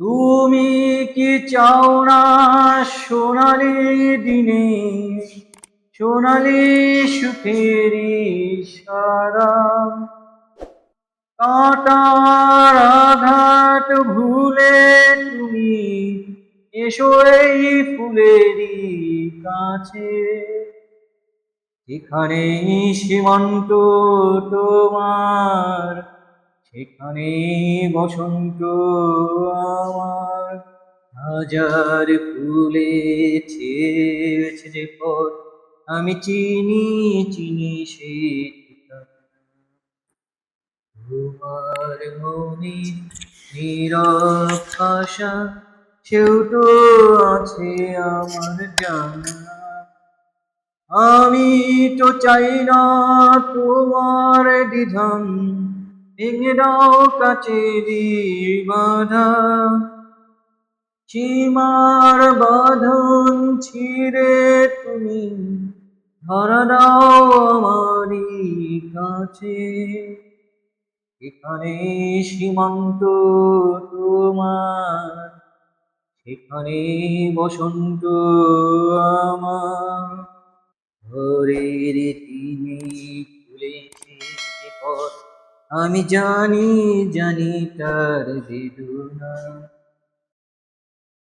তুমি কি চাও না সোনালি দিনে? সোনালি সুখেরি সারা কাটার আঘাত ভুলে তুমি এসো এই ফুলেরই কাছে। এখানে সীমান্ত তোমার সেখানে বসন্ত আমার হাজার ফুলে পথ। আমি চিনি চিনি সে তোমার মনে নীরব আশা, সেও আছে আমার জানা। আমি তো চাই না তোমার দ্বিধান দাও কাছেরি বাধা সীমার বাঁধন ছিঁড়ে তুমি ধরা দাও কাছে। এখানে সীমান্ত তোমার, সেখানে বসন্ত আমার। যে পথ আমি জানি জানি তার বেদনা।